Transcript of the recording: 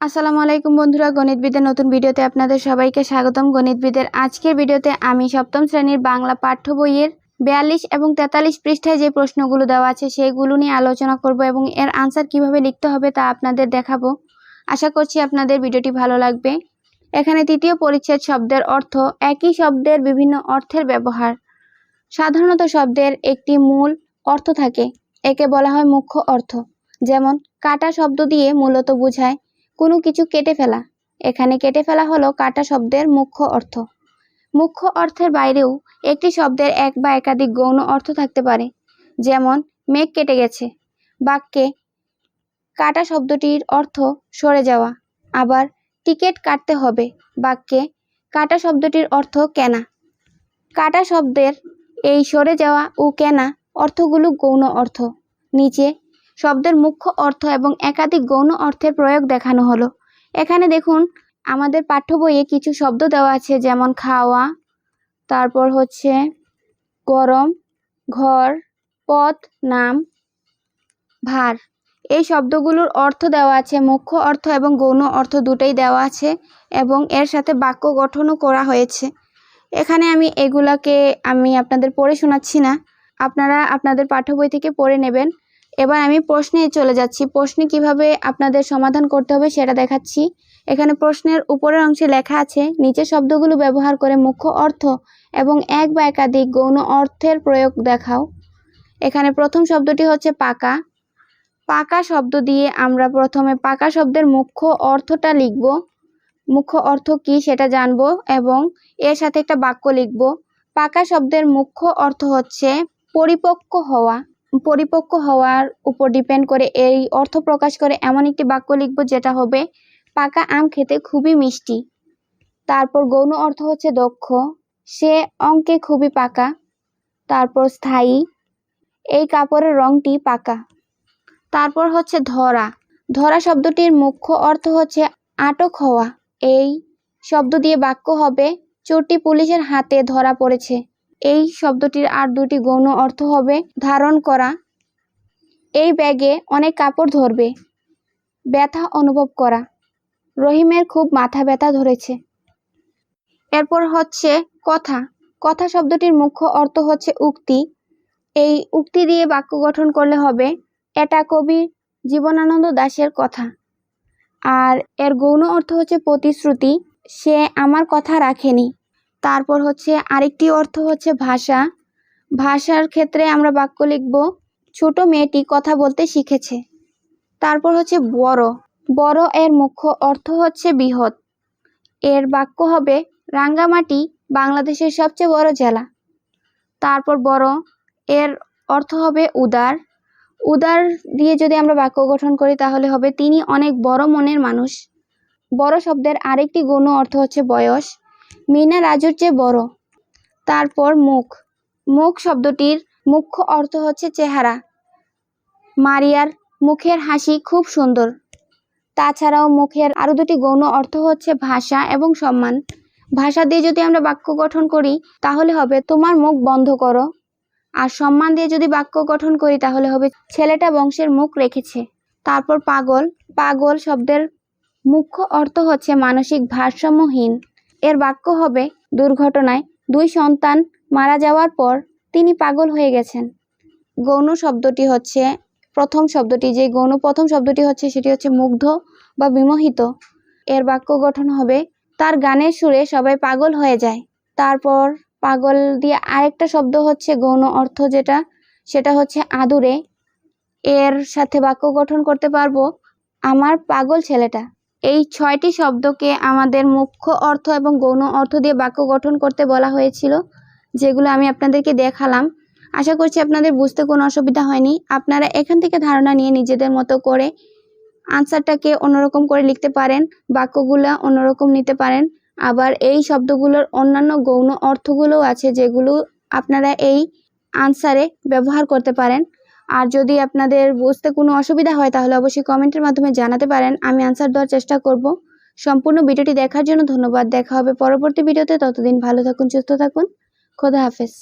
আসসালামু আলাইকুম বন্ধুরা, গণিতবিদের নতুন ভিডিওতে আপনাদের সবাইকে স্বাগতম। গণিতবিদের আজকের ভিডিওতে আমি সপ্তম শ্রেণির বাংলা পাঠ্য বইয়ের বিয়াল্লিশ এবং তেতাল্লিশ পৃষ্ঠায় যে প্রশ্নগুলো দেওয়া আছে সেইগুলো নিয়ে আলোচনা করব এবং এর আনসার কীভাবে লিখতে হবে তা আপনাদের দেখাবো। আশা করছি আপনাদের ভিডিওটি ভালো লাগবে। এখানে তৃতীয় পরিচ্ছেদ শব্দের অর্থ একই শব্দের বিভিন্ন অর্থের ব্যবহার। সাধারণত শব্দের একটি মূল অর্থ থাকে, একে বলা হয় মুখ্য অর্থ। যেমন, কাটা শব্দ দিয়ে মূলত বোঝায় কোনো কিছু কেটে ফেলা। এখানে কেটে ফেলা হলো কাটা শব্দের মুখ্য অর্থ। মুখ্য অর্থের বাইরেও একটি শব্দের এক বা একাধিক গৌণ অর্থ থাকতে পারে। যেমন, মেঘ কেটে গেছে। বাক্যে, কাটা শব্দটির অর্থ সরে যাওয়া। আবার, টিকিট কাটতে হবে। বাক্যে, কাটা শব্দটির অর্থ কেনা। কাটা শব্দের এই সরে যাওয়া ও কেনা অর্থগুলো গৌণ অর্থ। নিচে শব্দের মুখ্য অর্থ এবং একাধিক গৌণ অর্থের প্রয়োগ দেখানো হলো। এখানে দেখুন, আমাদের পাঠ্য বইয়ে কিছু শব্দ দেওয়া আছে, যেমন খাওয়া, তারপর হচ্ছে গরম, ঘর, পথ, নাম, ভার। এই শব্দগুলোর অর্থ দেওয়া আছে, মুখ্য অর্থ এবং গৌণ অর্থ দুটোই দেওয়া আছে এবং এর সাথে বাক্য গঠনও করা হয়েছে। এখানে আমি এগুলাকে আমি আপনাদের পড়ে শোনাচ্ছি না। আপনারা আপনাদের পাঠ্য বই থেকে পড়ে নেবেন। এবার আমি প্রশ্নে চলে যাচ্ছি। প্রশ্নে কীভাবে আপনাদের সমাধান করতে হবে সেটা দেখাচ্ছি। এখানে প্রশ্নের উপরের অংশে লেখা আছে নিচে শব্দগুলো ব্যবহার করে মুখ্য অর্থ এবং এক বা একাধিক গৌণ অর্থের প্রয়োগ দেখাও। এখানে প্রথম শব্দটি হচ্ছে পাকা। পাকা শব্দ দিয়ে আমরা প্রথমে পাকা শব্দের মুখ্য অর্থটা লিখব। মুখ্য অর্থ কি সেটা জানব এবং এর সাথে একটা বাক্য লিখব। পাকা শব্দের মুখ্য অর্থ হচ্ছে পরিপক্ক হওয়া। পরিপক্ক হওয়ার উপর ডিপেন্ড করে এই অর্থ প্রকাশ করে এমন একটি বাক্য লিখব যেটা হবে, পাকা আম খেতে খুবই মিষ্টি। তারপর গৌণ অর্থ হচ্ছে দক্ষ। সে অঙ্কে খুবই পাকা। তারপর স্থায়ী। এই কাপড়ের রংটি পাকা। তারপর হচ্ছে ধরা। ধরা শব্দটির মুখ্য অর্থ হচ্ছে আটক হওয়া। এই শব্দ দিয়ে বাক্য হবে, চোরটি পুলিশের হাতে ধরা পড়েছে। এই শব্দটির আর দুটি গৌণ অর্থ হবে ধারণ করা। এই ব্যাগে অনেক কাপড় ধরবে, ব্যথা অনুভব করা। রহিমের খুব মাথা ব্যথা ধরেছে। এরপর হচ্ছে কথা। কথা শব্দটির মুখ্য অর্থ হচ্ছে উক্তি। এই উক্তি দিয়ে বাক্য গঠন করলে হবে, এটা কবি জীবনানন্দ দাশের কথা। আর এর গৌণ অর্থ হচ্ছে প্রতিশ্রুতি, সে আমার কথা রাখেনি। তারপর হচ্ছে আরেকটি অর্থ হচ্ছে ভাষা। ভাষার ক্ষেত্রে আমরা বাক্য লিখব, ছোট মেয়েটি কথা বলতে শিখেছে। তারপর হচ্ছে বড়। বড় এর মুখ্য অর্থ হচ্ছে বৃহৎ। এর বাক্য হবে, রাঙ্গামাটি বাংলাদেশের সবচেয়ে বড় জেলা। তারপর বড়। এর অর্থ হবে, উদার। উদার দিয়ে যদি আমরা বাক্য গঠন করি, তাহলে হবে, তিনি অনেক বড় মনের মানুষ। বড় শব্দের আরেকটি গৌণ অর্থ হচ্ছে, বয়স। মিনা রাজুর চেয়ে বড়। তারপর মুখ। মুখ শব্দটির মুখ্য অর্থ হচ্ছে চেহারা। মারিয়ার মুখের হাসি খুব সুন্দর। তাছাড়াও মুখের আরও দুটি গৌণ অর্থ হচ্ছে ভাষা এবং সম্মান। ভাষা দিয়ে যদি আমরা বাক্য গঠন করি, তাহলে হবে, তোমার মুখ বন্ধ করো। আর সম্মান দিয়ে যদি বাক্য গঠন করি, তাহলে হবে, ছেলেটা বংশের মুখ রেখেছে। তারপর পাগল। পাগল শব্দের মুখ্য অর্থ হচ্ছে মানসিক ভারসাম্যহীন। এর বাক্য হবে, দুর্ঘটনায় দুই সন্তান মারা যাওয়ার পর তিনি পাগল হয়ে গেছেন। গৌণ শব্দটি হচ্ছে, প্রথম শব্দটি যে গৌণ প্রথম শব্দটি হচ্ছে সেটি হচ্ছে মুগ্ধ বা বিমোহিত। এর বাক্য গঠন হবে, তার গানের সুরে সবাই পাগল হয়ে যায়। তারপর পাগল দিয়ে আরেকটা শব্দ হচ্ছে গৌণ অর্থ যেটা, সেটা হচ্ছে আদুরে। এর সাথে বাক্য গঠন করতে পারব, আমার পাগল ছেলেটা। এই ছয়টি শব্দকে আমাদের মুখ্য অর্থ এবং গৌণ অর্থ দিয়ে বাক্য গঠন করতে বলা হয়েছিল, যেগুলো আমি আপনাদেরকে দেখালাম। আশা করছি আপনাদের বুঝতে কোনো অসুবিধা হয়নি। আপনারা এখান থেকে ধারণা নিয়ে নিজেদের মতো করে আনসারটাকে অন্যরকম করে লিখতে পারেন, বাক্যগুলো অন্যরকম নিতে পারেন। আবার এই শব্দগুলোর অন্যান্য গৌণ অর্থগুলোও আছে, যেগুলো আপনারা এই আনসারে ব্যবহার করতে পারেন। আর যদি আপনাদের বুঝতে কোনো অসুবিধা হয়, তাহলে অবশ্যই কমেন্টের মাধ্যমে জানাতে পারেন। আমি আনসার দেওয়ার চেষ্টা করব। সম্পূর্ণ ভিডিওটি দেখার জন্য ধন্যবাদ। দেখা হবে পরবর্তী ভিডিওতে। ততদিন ভালো থাকুন, সুস্থ থাকুন। খোদা হাফেজ।